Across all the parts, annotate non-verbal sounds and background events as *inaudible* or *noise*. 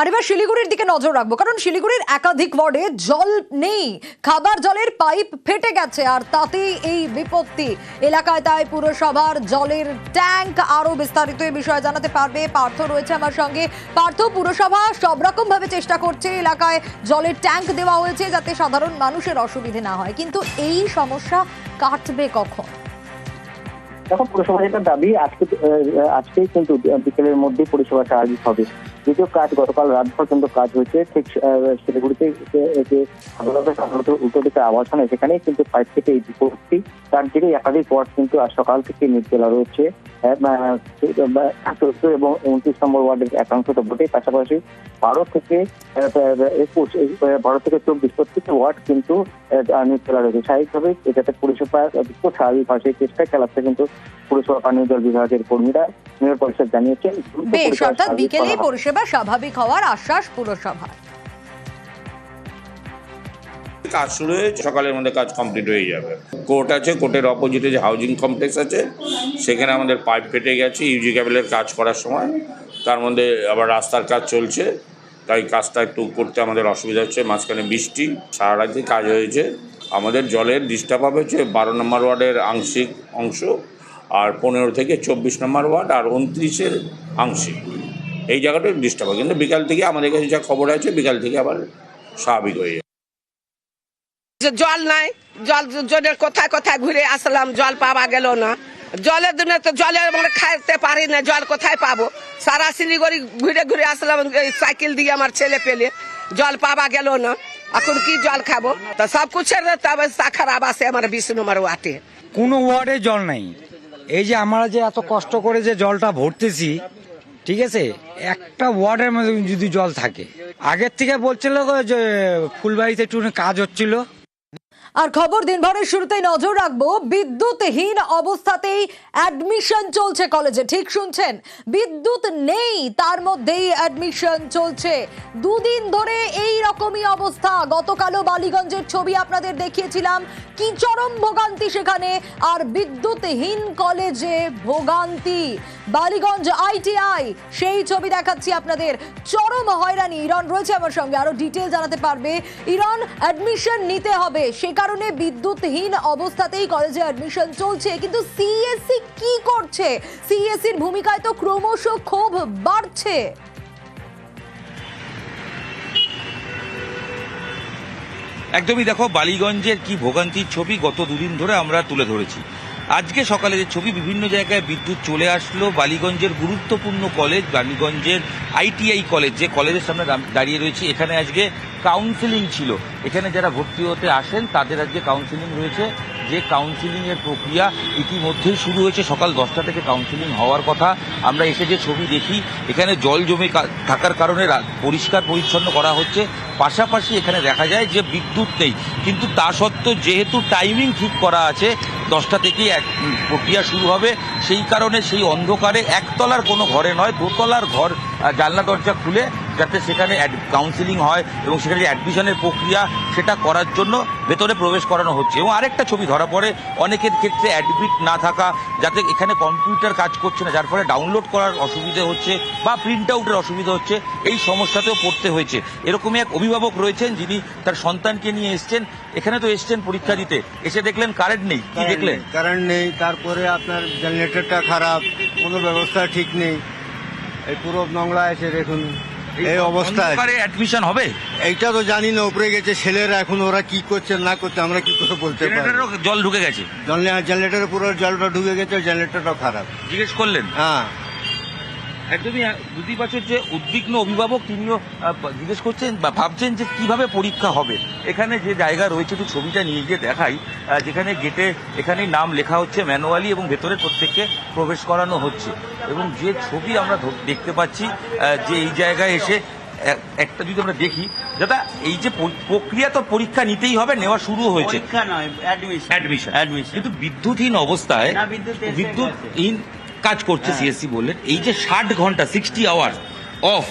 আর এবার শিলিগুড়ির দিকে নজর রাখব, কারণ শিলিগুড়ির একাধিক ওয়ার্ডে জল নেই, খাবার জলের পাইপ ফেটে গেছে, আর তাতেই এই বিপত্তি। এলাকায় তাই পুরসভার জলের ট্যাঙ্ক আরও বিস্তারিত এই বিষয়ে জানাতে পারবে পার্থ রয়েছে আমার সঙ্গে। পার্থ, পুরসভা সব রকম ভাবে চেষ্টা করছে, এলাকায় জলের ট্যাঙ্ক দেওয়া হয়েছে যাতে সাধারণ মানুষের অসুবিধে না হয়, কিন্তু এই সমস্যা কাটবে কখন? এখন পুরসভা যেটা দাবি, আজকে আজকেই কিন্তু বিকেলের মধ্যে পরিষেবা স্বাভাবিক হবে। যদিও কাজ গতকাল রাত পর্যন্ত কাজ হয়েছে, ঠিক শিলিগুড়িতে সাধারণত উল্টো দিকে হয় সেখানেই, কিন্তু পাইপ থেকে এই বিপত্তি তার জেরে একাধিক ওয়ার্ড কিন্তু আজ সকাল থেকে নির্জলা রয়েছে। চোদ্দ এবং উনত্রিশ নম্বর ওয়ার্ডের একাংশ তো বটেই, পাশাপাশি বারো থেকে একুশ বারো থেকে চব্বিশ প্রত্যেকটি ওয়ার্ড কিন্তু নির্জলা রয়েছে। স্বাভাবিকভাবেই এটাতে খুব স্বাভাবিক সেই চেষ্টায় চালাচ্ছে কিন্তু পুরসভা পানীয় জল বিভাগের কর্মীরা। মেয়র পরিষদ জানিয়েছেন বেশ অর্থাৎ বিকেলেই পরিষেবা স্বাভাবিক হওয়ার আশ্বাস পুরসভার কাজ শুরু হয়েছে সকালের মধ্যে কাজ কমপ্লিট হয়ে যাবে। কোর্ট আছে কোর্টের অপোজিটে যে হাউজিং কমপ্লেক্স আছে সেখানে আমাদের পাইপ ফেটে গেছে ইউজি ক্যাবেলের কাজ করার সময়। তার মধ্যে আবার রাস্তার কাজ চলছে তাই কাজটা একটু করতে আমাদের অসুবিধা হচ্ছে মাঝখানে বৃষ্টি সারা রাজ্যে কাজ হয়েছে। আমাদের জলের ডিস্টার্ব হবে হচ্ছে বারো নম্বর ওয়ার্ডের আংশিক অংশ আর পনেরো থেকে চব্বিশ নম্বর ওয়ার্ড আর উনত্রিশের আংশিক। এই জায়গাটা ডিস্টার্ব হয়। কিন্তু বিকাল থেকে আমাদের কাছে যা খবর আছে বিকাল থেকে আবার স্বাভাবিক হয়ে যাবে যে জল নাই জল জলের কোথায় কোথায় ঘুরে আসলাম জল পাওয়া গেল না। জলের দিনে তো জলের মানে খাইতে পারি না জল কোথায় পাবো? সারা শিলিগুড়ি ঘুরে ঘুরে আসলাম সাইকেল দিয়ে আমার ছেলে পেলে। জল পাওয়া গেল না। এখন কি জল খাব? তা সব কুছের তবে খারাপ আছে আমার বিশ নম্বর ওয়াটে কোনো ওয়ার্ডে জল নাই। এই যে আমরা যে এত কষ্ট করে যে জলটা ভরতেছি, ঠিক আছে? একটা ওয়ার্ডের মধ্যে যদি জল থাকে। আগের থেকে বলছিল যে, ফুলবাড়িতে একটু কাজ হচ্ছিল। আর খবর, দিনভরের শুরুতেই নজর রাখব বিদ্যুৎহীন অবস্থাতেই অ্যাডমিশন চলছে কলেজে ঠিক শুনছেন, বিদ্যুৎ নেই, তার মধ্যেই অ্যাডমিশন চলছে। দুদিন ধরে এই রকমই অবস্থা। গতকালও বালিগঞ্জের ছবি আপনাদের দেখিয়েছিলাম, কি চরম ভোগান্তি সেখানে, আর বিদ্যুৎহীন কলেজে ভোগান্তি। বালিগঞ্জ আইটিআই, সেই ছবি দেখাচ্ছি আপনাদের। চরম হয়রানি। ইরন রয়েছে আমার সঙ্গে, আরও ডিটেল জানাতে পারবে। ইরন অ্যাডমিশন নিতে হবে সে কারণে বিদ্যুৎহীন অবস্থাতেই কলেজে অ্যাডমিশন চলছে, কিন্তু সিএসসি কি করছে? সিএসসির ভূমিকায় তো ক্রমশ ক্ষোভ বাড়ছে। একদমই দেখো, বালিগঞ্জের কি ভোগান্তির ছবি গত দুদিন ধরে আমরা তুলে ধরেছি। আজকে সকালে যে ছবি বিভিন্ন জায়গায় বিদ্যুৎ চলে আসলো, বালিগঞ্জের গুরুত্বপূর্ণ কলেজ বালিগঞ্জের আইটিআই কলেজ যে কলেজের সামনে দাঁড়িয়ে রয়েছে। এখানে আজকে কাউন্সিলিং ছিল। এখানে যারা ভর্তি হতে আসেন, তাদের আজকে কাউন্সিলিং রয়েছে। যে কাউন্সিলিং এর প্রক্রিয়া ইতিমধ্যেই শুরু হয়েছে। সকাল দশটা থেকে কাউন্সিলিং হওয়ার কথা। আমরা এসে যে ছবি দেখি, এখানে জল জমে থাকার কারণে পরিষ্কার পরিচ্ছন্ন করা হচ্ছে। পাশাপাশি এখানে দেখা যায় যে বিদ্যুৎ নেই। কিন্তু তা সত্ত্বেও যেহেতু টাইমিং ঠিক করা আছে দশটা থেকেই এক প্রক্রিয়া শুরু হবে। সেই কারণে সেই অন্ধকারে একতলার কোনো ঘরে নয়, দোতলার ঘর জানলা দরজা খুলে যাতে সেখানে কাউন্সিলিং হয় এবং সেখানে অ্যাডমিশনের প্রক্রিয়া সেটা করার জন্য ভেতরে প্রবেশ করানো হচ্ছে। এবং আরেকটা ছবি ধরা পড়ে অনেকের ক্ষেত্রে অ্যাডমিট না থাকা যাতে এখানে কম্পিউটার কাজ করছে না যার ফলে ডাউনলোড করার অসুবিধে হচ্ছে বা প্রিন্ট আউটের অসুবিধা হচ্ছে এই সমস্যাতেও পড়তে হয়েছে। এরকমই এক অভিভাবক রয়েছেন যিনি তার সন্তানকে নিয়ে এসছেন এখানে তো এসছেন পরীক্ষা দিতে। এসে দেখলেন কারেন্ট নেই কি দেখলেন? কারেন্ট নেই তারপরে আপনার জেনারেটরটা খারাপ কোনো ব্যবস্থা ঠিক নেই। এই পুরো নোংরা এসে দেখুন। এই অবস্থা অ্যাডমিশন হবে? এইটা তো জানি না উপরে গেছে ছেলেরা এখন ওরা কি করছে না করছে আমরা কি করে বলতে পারি? জল ঢুকে গেছে। জল জেনারেটরে পুরো জলটা ঢুকে গেছে জেনারেটরটা খারাপ। জিজ্ঞেস করলেন? হ্যাঁ। একদমই বুঝতেই পারছেন যে উদ্বিগ্ন অভিভাবক তিনিও জিজ্ঞেস করছেন বা ভাবছেন যে কীভাবে পরীক্ষা হবে। এখানে যে জায়গা রয়েছে একটু ছবিটা নিয়ে গিয়ে দেখাই। যেখানে গেটে এখানে নাম লেখা হচ্ছে ম্যানুয়ালি এবং ভেতরে প্রত্যেককে প্রবেশ করানো হচ্ছে। এবং যে ছবি আমরা দেখতে পাচ্ছি যে এই জায়গায় এসে একটা যদি আমরা দেখি দাদা এই যে প্রক্রিয়া তো পরীক্ষা নিতেই হবে নেওয়া শুরু হয়েছে। কিন্তু বিদ্যুৎহীন অবস্থায় বিদ্যুৎহীন কাজ করছে হ্যাঁ। সিএসসি বললেন এই যে ষাট ঘণ্টা সিক্সটি আওয়ার অফ।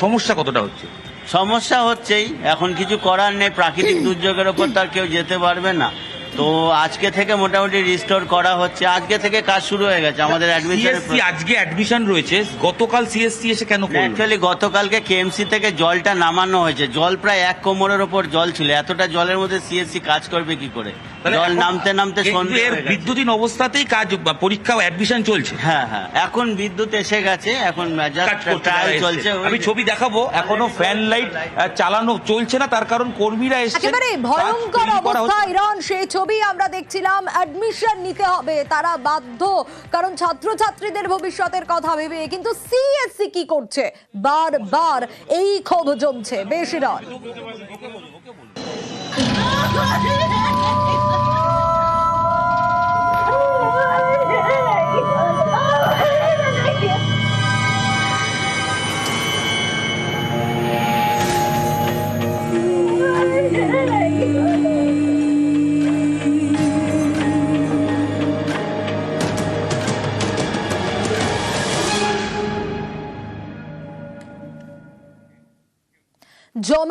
সমস্যা কতটা হচ্ছে সমস্যা হচ্ছেই এখন কিছু করার নেই প্রাকৃতিক *clears throat* দুর্যোগের ওপর তার কেউ যেতে পারবে না তো আজকে থেকে মোটামুটি রিস্টোর করা হচ্ছে আজকে থেকে কাজ শুরু হয়ে গেছে আমাদের অ্যাডমিশন আজকে অ্যাডমিশন রয়েছে গতকাল সিএসসি এসে কেন অ্যাকচুয়ালি গতকালকে কেএমসি থেকে জলটা নামানো হয়েছে জল প্রায় এক কোমরের ওপর জল ছিল এতটা জলের মধ্যে সিএসসি কাজ করবে কি করে জল নামতে নামতে। বিদ্যুতিন অবস্থাতেই কাজ বা পরীক্ষা অ্যাডমিশন চলছে। হ্যাঁ হ্যাঁ। এখন বিদ্যুৎ এসে গেছে এখন চলছে আমি ছবি দেখাবো এখনও ফ্যান লাইট চালানো চলছে না তার কারণ কর্মীরা এসে ভয়ঙ্কর অবস্থা ইরান সেই ছবি আমরা দেখছিলাম অ্যাডমিশন নিতে হবে তারা বাধ্য কারণ ছাত্রছাত্রীদের ভবিষ্যতের কথা ভেবে কিন্তু সিএসসি কি করছে? বারবার এই ক্ষোভ জমছে। বেশ ইরান।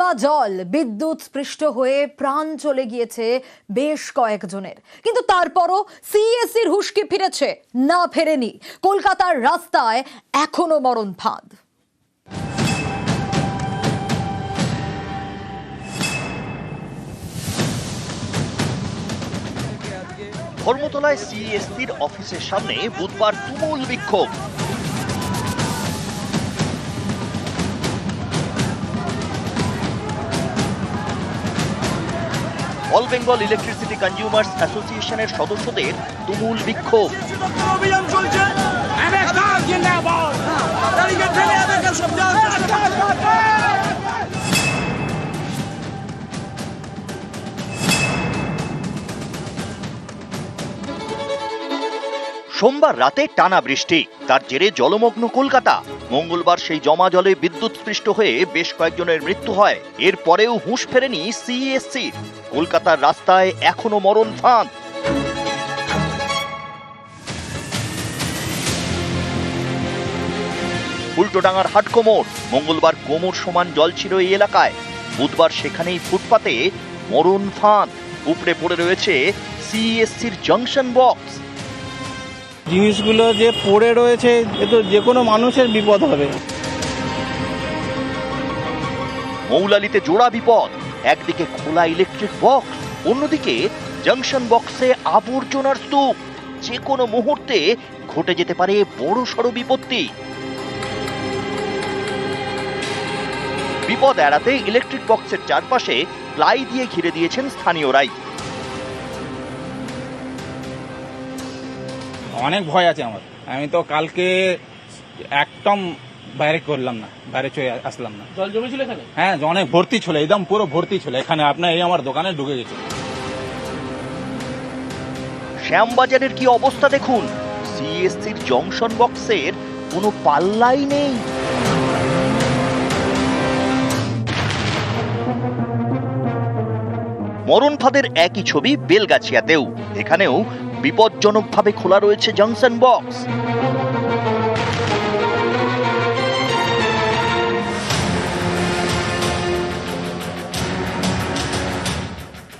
জমা জল, বিদ্যুৎ স্পৃষ্ট হয়ে প্রাণ চলে গিয়েছে বেশ কয়েকজনের। কিন্তু তারপরও সিএসসির হুশকে ফিরেছে, না ফেরেনি। কলকাতার রাস্তায় এখনও মরণ ফাঁদ। ধর্মতলায় সিএসসির অফিসের সামনে বুধবার তুমুল বিক্ষোভ। অল বেঙ্গল ইলেকট্রিসিটি কনজিউমার্স অ্যাসোসিয়েশনের সদস্যদের তুমুল বিক্ষোভ। সোমবার রাতে টানা বৃষ্টি। তার জেরে জলমগ্ন কলকাতা। মঙ্গলবার সেই জমা জলে বিদ্যুৎ স্পৃষ্ট হয়ে বেশ কয়েকজনের মৃত্যু হয়। এরপরেও হুঁশ ফেরেনি সিএসসি কলকাতার রাস্তায় এখনও মরণ ফাঁদ। উল্টোডাঙ্গার হাট কোমর মঙ্গলবার কোমর সমান জল ছিল এই এলাকায়। বুধবার সেখানেই ফুটপাতে মরণ ফাঁদ। উপড়ে পড়ে রয়েছে সিএসসির জাংশন বক্স। জিনিসগুলো যে পড়ে রয়েছে, এ তো যে কোনো মানুষের বিপদ হবে। মৌলালিতে জোড়া বিপদ, একদিকে খোলা ইলেকট্রিক বক্স অন্যদিকে জাংশন বক্সে আবর্জনার স্তূপ। যে কোনো মুহূর্তে ঘটে যেতে পারে বড় সড় বিপত্তি। বিপদ এড়াতে ইলেকট্রিক বক্সের চারপাশে প্লাই দিয়ে ঘিরে দিয়েছেন স্থানীয়রাই। অনেক ভয় আছে আমার। আমি তো কালকে একদম বাইরে করলাম না বাইরে চলে আসলাম না। জল জমেছিল এখানে? হ্যাঁ অনেক ভর্তি ছিল একদম পুরো ভর্তি ছিল। এখানে আপনার এই আমার দোকানে ঢুকে গেছে। শ্যামবাজারের কি অবস্থা দেখুন? সিএসসির জংশন বক্সের কোনো পাল্লাই নেই। মরণ ফাঁদের একই ছবি বেলগাছিয়াতেও। এখানেও বিপজ্জনকভাবে খোলা রয়েছে জংশন বক্স।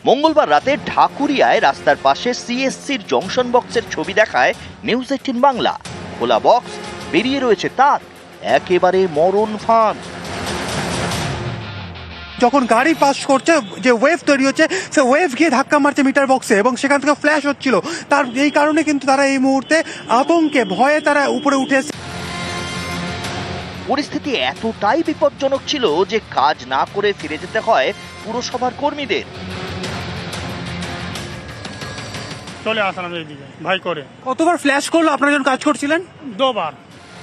মঙ্গলবার রাতে ঢাকুরিয়ায় রাস্তার পাশে সিএসসির জংশন বক্সের ছবি দেখায় নিউজ এইটিন বাংলা। খোলা বক্স, বেরিয়ে রয়েছে তার। একেবারে মরণ ফাঁদ যখন গাড়ি পাস করছে যে ওয়েভ তৈরি হচ্ছে সে ওয়েভ গিয়ে ধাক্কা মারছে মিটার বক্সে এবং সেখান থেকে ফ্ল্যাশ হচ্ছিল। তার এই কারণে কিন্তু তারা এই মুহূর্তে আতঙ্কে ভয়ে তারা উপরে উঠে পরিস্থিতি এতটাই বিপজ্জনক ছিল যে কাজ না করে ফিরে যেতে হয় পুরসভার কর্মীদের। চলে আসলাম এইদিকে ভাই করে। কতবার ফ্ল্যাশ করল? আপনারা যখন কাজ করছিলেন? দুবার।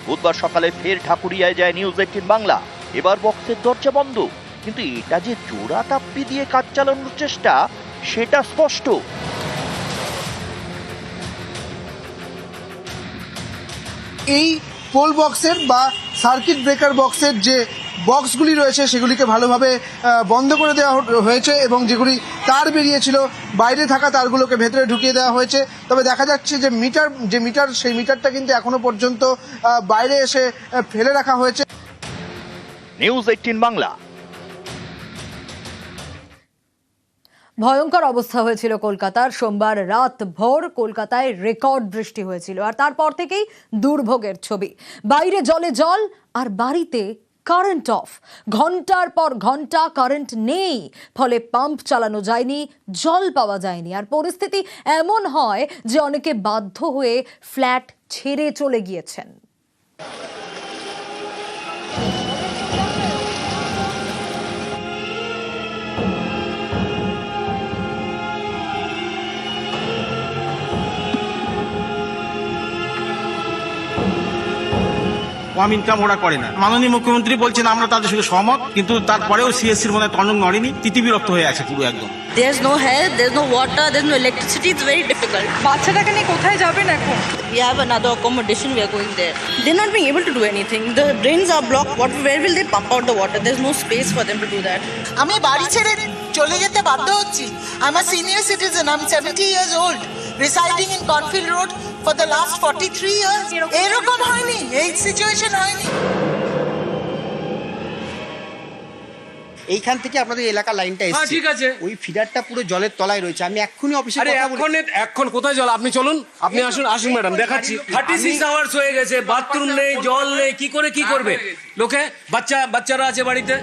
বুধবার সকালে ফের ঠাকুরিয়ায় যায় নিউজ এইটিন বাংলা। এবার বক্সের দরজা বন্ধ। কিন্তু এটা যে জোড়া তাপ্পি দিয়ে কাজ চালানোর চেষ্টা সেটা স্পষ্ট। এই পোল বক্সের বা সার্কিট ব্রেকার বক্সের যে বক্সগুলি রয়েছে সেগুলিকে ভালোভাবে বন্ধ করে দেওয়া হয়েছে এবং যেগুলি তার বেরিয়েছিল বাইরে থাকা তারগুলোকে ভেতরে ঢুকিয়ে দেওয়া হয়েছে। তবে দেখা যাচ্ছে যে মিটার যে মিটার সেই মিটারটা কিন্তু এখনও পর্যন্ত বাইরে এসে ফেলে রাখা হয়েছে। News Eighteen Bangla. ভয়ঙ্কর অবস্থা হয়েছিল কলকাতার। সোমবার রাত ভোর কলকাতায় রেকর্ড বৃষ্টি হয়েছিল, আর তারপর থেকেই দুর্ভোগের ছবি। বাইরে জলে জল, আর বাড়িতে কারেন্ট অফ। ঘণ্টার পর ঘণ্টা কারেন্ট নেই, ফলে পাম্প চালানো যায়নি, জল পাওয়া যায়নি। আর পরিস্থিতি এমন হয় যে অনেকে বাধ্য হয়ে ফ্ল্যাট ছেড়ে চলে গিয়েছেন। কম ইনকাম ওরা করে না মাননীয় মুখ্যমন্ত্রী বলছেন আমরা তাদের সঙ্গে সহমত কিন্তু তারপরেও সিএসসির মনে টনক নড়েনি তিতিবিরক্ত হয়ে আছে পুরো একদম There's no health, there's no water, there's no electricity. It's very difficult. বাচ্চাটাকে নিয়ে কোথায় যাবেন এখন We have another accommodation. We are going there. They're not being able to do anything. The drains are blocked. What? Where will they pump out the water? There's no space for them to do that. আমি বাড়ি ছেড়ে চলে যেতে বাধ্য হচ্ছি I am senior citizen I am seventy years old residing in Cornfield Road for the last forty three years এরকম হয়নি এই সিচুয়েশন হয়নি। এইখান থেকে আপনাদের এলাকা লাইনটা এসেছে। ঠিক আছে। ওই ফিডারটা পুরো জলের তলায় রয়েছে। আমি এক্ষুনি অফিসে কথা বলে এখন কোথায় জল? আপনি চলুন। আপনি আসুন আসুন ম্যাডাম দেখাচ্ছি। থার্টি সিক্স আওয়ার্স হয়ে গেছে বাথরুম নেই জল নেই কি করে কি করবে? লোকে বাচ্চা বাচ্চারা আছে বাড়িতে?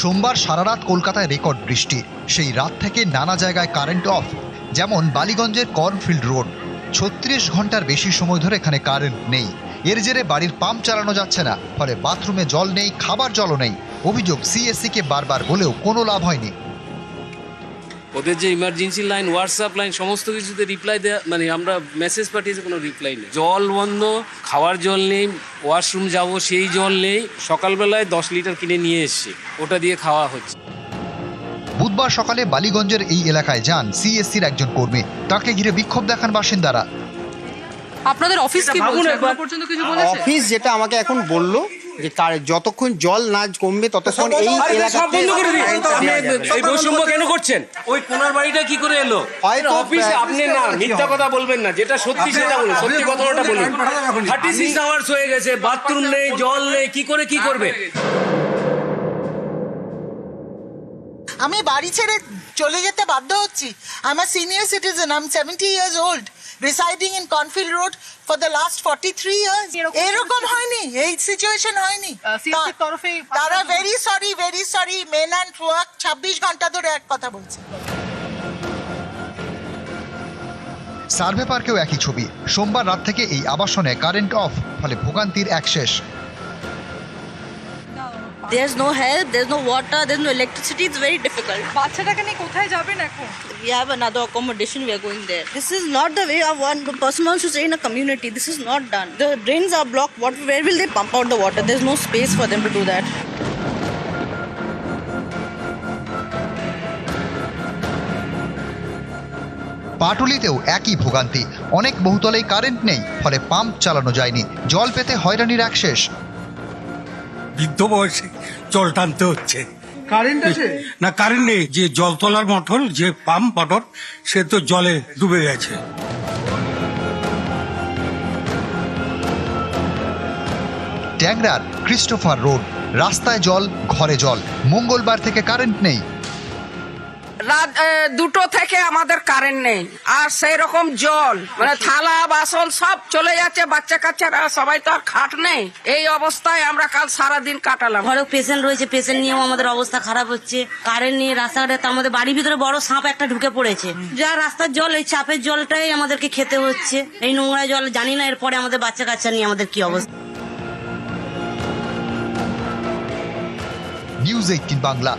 সোমবার সারারাত কলকাতায় রেকর্ড বৃষ্টি। সেই রাত থেকে নানা জায়গায় কারেন্ট অফ যেমন বালিগঞ্জের কর্নফিল্ড রোড। ছত্রিশ ঘণ্টার বেশি সময় ধরে এখানে কারেন্ট নেই। এর জেরে বাড়ির পাম্প চালানো যাচ্ছে না, ফলে বাথরুমে জল নেই, খাবার জলও নেই। অভিযোগ সিএসসিকে বারবার বলেও কোনো লাভ হয়নি। ওদের যে ইমার্জেন্সি লাইন হোয়াটসঅ্যাপ লাইন সমস্ত কিছুতে রিপ্লাই দেওয়া মানে আমরা মেসেজ পাঠিয়েছি কোনো রিপ্লাই নেই। জল বন্ধ খাওয়ার জল নেই ওয়াশরুম যাব সেই জল নেই সকালবেলায় দশ লিটার কিনে নিয়ে এসছি। ওটা দিয়ে খাওয়া হচ্ছে। বুধবার সকালে বালিগঞ্জের এই এলাকায় যান সিএসসির একজন কর্মী। তাকে ঘিরে বিক্ষোভ দেখান বাসিন্দারা। আপনাদের অফিস কি বলছে? পর্যন্ত কিছু বলেছে? অফিস যেটা আমাকে এখন বলল যে কার- যতক্ষণ জল না কমবে ততক্ষণ এই এলাকাতে। এই বৈষম্য কেন করছেন? ওই কোনার বাড়িটা কি করে এলো? হয়তো অফিসে আপনি না মিথ্যা কথা বলবেন না যেটা সত্যি সেটা বলুন সত্যি কথাটা বলুন থার্টি সিক্স আওয়ার্স হয়ে গেছে বাথরুম নেই জল নেই কি করে কি করবে? আমি বাড়ি ছেড়ে চলে যেতে বাধ্য হচ্ছি। I am senior citizen I am seventy years old residing in Cornfield Road for the last forty three years এরকম হয়নি এই সিচুয়েশন হয়নি। তা- তারা very sorry very sorry men and work ছাব্বিশ ঘণ্টা ধরে এক কথা বলছে। সার্ভে পার্কেও একই ছবি। সোমবার রাত থেকে এই আবাসনে কারেন্ট অফ ফলে ভোগান্তির এক শেষ। There's no health, there's no water, there's no electricity. It's very difficult. বাচ্চাটাকে নিয়ে কোথায় যাবেন এখন We have another accommodation. We are going there. This is not the way of one person wants to stay in a community. This is not done. The drains are blocked. What? Where will they pump out the water? There's no space for them to do that. পাটুলিতেও একই ভোগান্তি অনেক বহুতলেই current নেই ফলে pump চালানো যায়নি জল পেতে হয়রানির এক শেষ বৃদ্ধ বয়সে জল টানতে হচ্ছে। কারেন্ট আছে? না কারেন্ট নেই। যে জল তোলার মটর যে পাম্প মটর সে তো জলে ডুবে গেছে। ট্যাংরার ক্রিস্টোফার রোড রাস্তায় জল ঘরে জল। মঙ্গলবার থেকে কারেন্ট নেই। রাত দুটো থেকে আমাদের কারেন্ট নেই। আর সেই রকম জল মানে থালা বাসন সব চলে যাচ্ছে বাচ্চা কাচ্চারা সবাই তো আর খাট নেই। এই অবস্থায় আমরা কাল সারা দিন কাটালাম। ঘরে পেশেন্ট রয়েছে পেশেন্ট নিয়েও আমাদের অবস্থা খারাপ হচ্ছে। কারেন্ট নিয়ে রাস্তাঘাটে আমাদের বাড়ির ভিতরে বড় সাপ একটা ঢুকে পড়েছে। যা রাস্তার জল এই চাপের জলটাই আমাদেরকে খেতে হচ্ছে। এই নোংরা জল জানি না এরপরে আমাদের বাচ্চা কাচ্চা নিয়ে আমাদের কি অবস্থা। News Eighteen Bangla